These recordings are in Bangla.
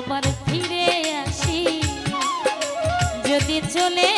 আবার ফিরে আসি। যদি চলে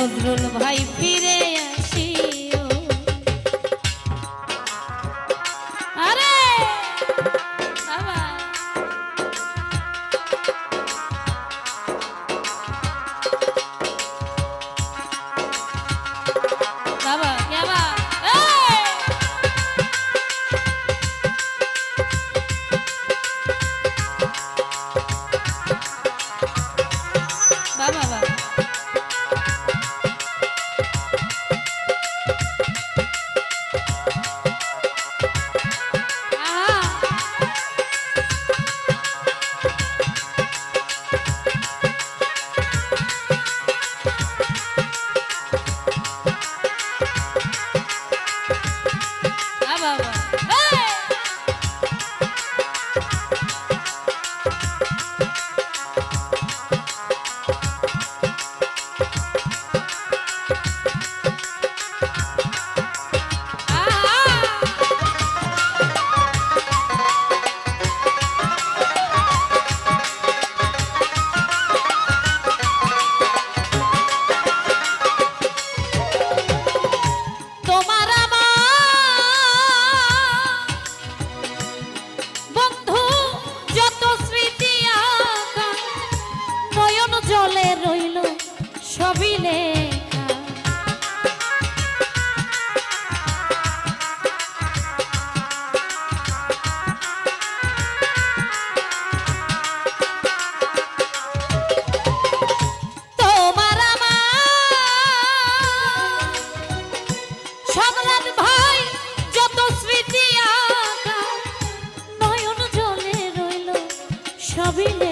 নজরুল ভাই ফিরে সবই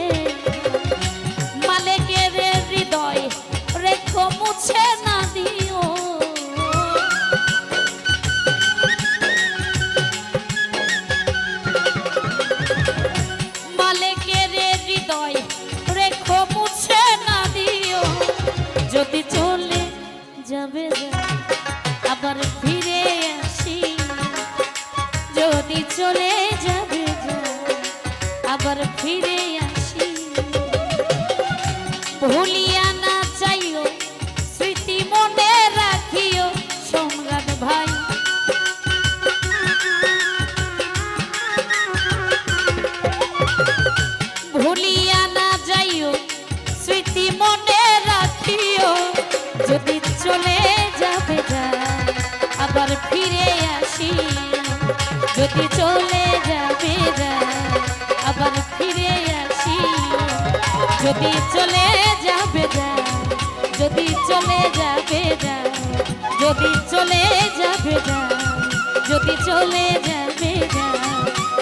আবার ফিরে আসি। ভুলিয়া না চাইও, স্মৃতি মনে রাখিও, সম্রাট ভাই। ভুলিয়া না যাইও, স্মৃতি মনে রাখিও, যদি চলে যাবে যা, আবার ফিরে আসি। যদি চলে যাবে যা ফিরে আসি। যদি চলে যাবে যা, যদি চলে যাবে যা, যদি চলে যাবে যা, যদি চলে যাবে যা,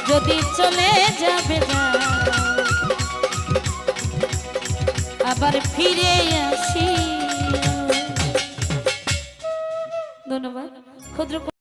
যদি চলে যাবে যা। আবার ফিরে আসি। ধন্যবাদ। ক্ষুদ্র